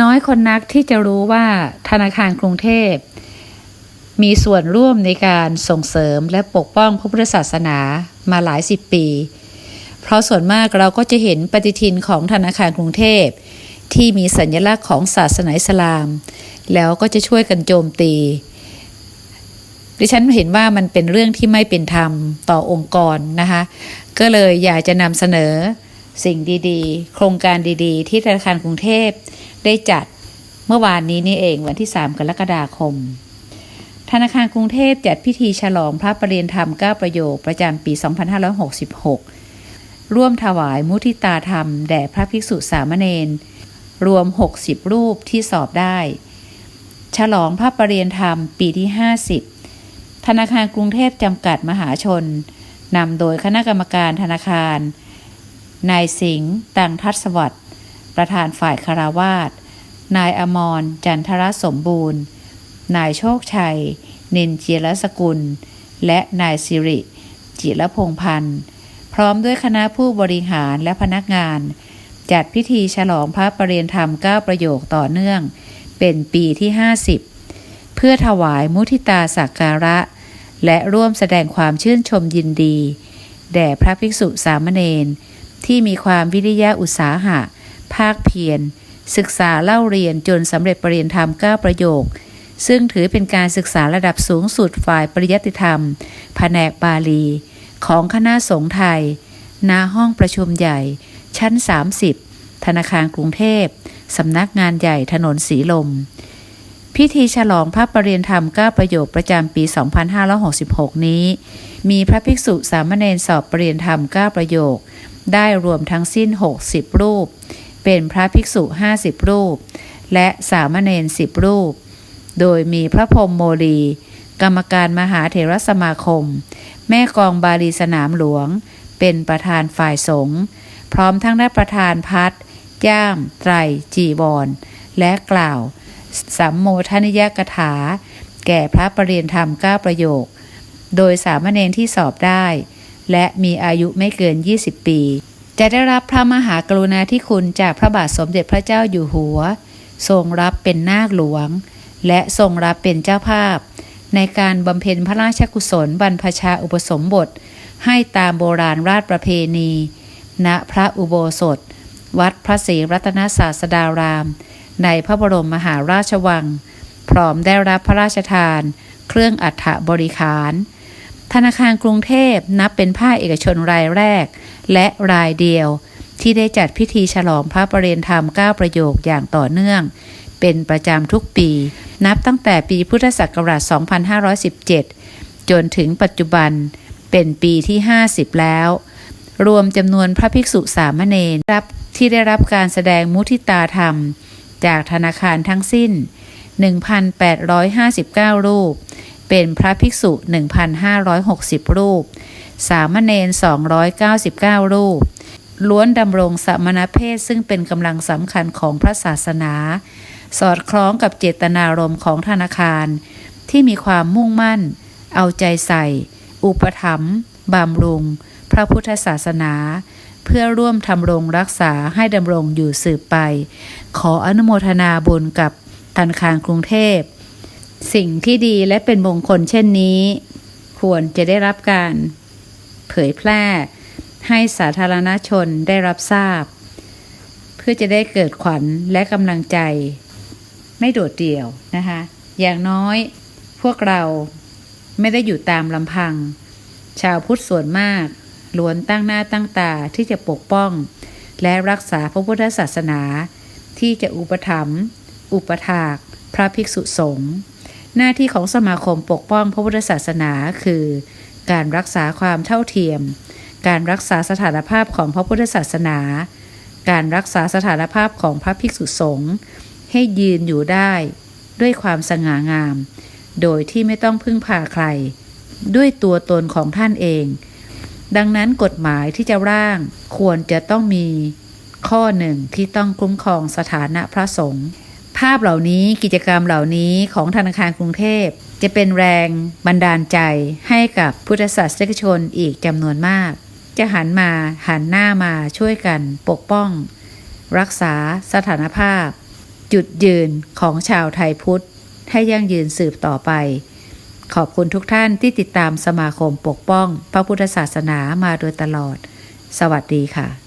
น้อยคนนักที่จะรู้ว่าธนาคารกรุงเทพ มีส่วนร่วมในการส่งเสริมและปกป้องพระพุทธศาสนามาหลายสิบปี เพราะส่วนมากเราก็จะเห็นปฏิทินของธนาคารกรุงเทพ ที่มีสัญลักษณ์ของศาสนาอิสลาม แล้วก็จะช่วยกันโจมตี ดิฉันเห็นว่ามันเป็นเรื่องที่ไม่เป็นธรรมต่อองค์กรนะคะก็เลยอยากจะนำเสนอสิ่งดีๆ โครงการดีๆ ที่ธนาคารกรุงเทพ ได้จัดเมื่อวานนี้นี่เองวันที่ 3 กรกฎาคม ธนาคารกรุงเทพจัดพิธีฉลองพระประเรียนธรรม 9 ประโยคประจำปี 2566 ร่วมถวายมุทิตาธรรม แด่พระภิกษุสามเณรรวม 60 รูปที่สอบได้ ฉลองพระประเรียนธรรมปีที่ 50 ธนาคารกรุงเทพจำกัดมหาชนนำโดยคณะกรรมการธนาคาร นายสิงห์ ตังทัศวัตร ประธานฝ่ายคารวาสนายอมร จันทรสมบูรณ์ นายโชคชัย นินเจียรสกุล และนายสิริ จิรพงพันธ์ พร้อมด้วยคณะผู้บริหารและพนักงาน จัดพิธีฉลองพระประเรียนธรรม 9 ประโยคต่อเนื่อง เป็นปีที่ 50 เพื่อถวายมุทิตาสักการะ และร่วมแสดงความชื่นชมยินดี แด่พระภิกษุสามเณรที่มีความวิริยะอุตสาหะ ภาคเพียรศึกษาเล่าเรียนจนสำเร็จปรริญญาธรรม 9 ประโยค ซึ่งถือเป็นการศึกษาระดับสูงสุดฝ่ายปริยัติธรรม แผนกบาลี ของคณะสงฆ์ไทย ณ ห้องประชุมใหญ่ ชั้น 30 ธนาคารกรุงเทพ สำนักงานใหญ่ถนนสีลม พิธีฉลองพระประเรียนธรรม 9 ประโยคประจำปี 2566 นี้ มีพระภิกษุสามเณรสอบประเรียนธรรม 9 ประโยค ได้รวมทั้งสิ้น 60 รูป เป็นพระภิกษุ 50 รูป และสามเณร10รูป โดยมีพระพรมโมลี กรรมการมหาเถรสมาคม แม่กองบาลีสนามหลวง เป็นประธานฝ่ายสงฆ์พร้อมทั้งได้ประธานพัดย่าม ไตร จีวรและกล่าวสัมโมทนิยกถา แก่พระประเรียนธรรม9ประโยค โดยสามเณรที่สอบได้ และมีอายุไม่เกิน 20 ปี จะได้รับพระมหากรุณาธิคุณจากพระบาทสมเด็จพระเจ้าอยู่หัว ทรงรับเป็นนาคหลวง และทรงรับเป็นเจ้าภาพ ในการบำเพ็ญพระราชกุศลบรรพชาอุปสมบท ให้ตามโบราณราชประเพณี ณพระอุโบสถ วัดพระศรีรัตนศาสดาราม ในพระบรมมหาราชวัง พร้อมได้รับพระราชทาน เครื่องอัฐบริขาร ธนาคารกรุงเทพนับเป็นภาคเอกชนรายแรก และรายเดียว ที่ได้จัดพิธีฉลองพระประเรียนธรรม 9 ประโยคอย่างต่อเนื่อง เป็นประจำทุกปี นับตั้งแต่ปีพุทธศักราช 2517 จนถึงปัจจุบันเป็นปีที่ 50 แล้ว รวมจำนวนพระภิกษุสามเณรรับที่ได้รับการแสดงมุทิตาธรรม จากธนาคารทั้งสิ้น 1,859 รูป เป็นพระภิกษุ 1,560 รูป สามเณร 299 รูป ล้วนดำรงสมณเพศซึ่งเป็นกำลังสำคัญของพระศาสนา สอดคล้องกับเจตนารมณ์ของธนาคาร ที่มีความมุ่งมั่น เอาใจใส่ อุปถัมภ์บำรุง พระพุทธศาสนา เพื่อร่วมทำรงรักษาให้ดำรงอยู่สืบไป ขออนุโมทนาบุญกับธนาคารกรุงเทพ สิ่งที่ดีและเป็นมงคลเช่นนี้ ควรจะได้รับการ เผยแพร่ให้สาธารณชนได้รับทราบ เพื่อจะได้เกิดขวัญและกำลังใจ ไม่โดดเดี่ยวนะคะ อย่างน้อยพวกเราไม่ได้อยู่ตามลำพัง ชาวพุทธส่วนมากล้วนตั้งหน้าตั้งตาที่จะปกป้อง และรักษาพระพุทธศาสนา ที่จะอุปถัมภ์อุปถาก พระภิกษุสงฆ์ หน้าที่ของสมาคมปกป้องพระพุทธศาสนาคือ การรักษาความเท่าเทียม การรักษาสถานภาพของพระพุทธศาสนา การรักษาสถานภาพของพระภิกษุสงฆ์ให้ยืนอยู่ได้ ด้วยความสง่างาม โดยที่ไม่ต้องพึ่งพาใคร ด้วยตัวตนของท่านเอง ดังนั้นกฎหมายที่จะร่างควรจะต้องมีข้อหนึ่งที่ต้องคุ้มครองสถานะพระสงฆ์ ภาพเหล่านี้กิจกรรมเหล่านี้ของธนาคารกรุงเทพ จะเป็นแรงบันดาลใจให้กับพุทธศาสนิกชนอีกจำนวนมาก จะหันมาหันหน้ามาช่วยกันปกป้อง รักษาสถานภาพ จุดยืนของชาวไทยพุทธ ให้ยั่งยืนสืบต่อไป ขอบคุณทุกท่านที่ติดตามสมาคมปกป้อง พระพุทธศาสนามาโดยตลอด สวัสดีค่ะ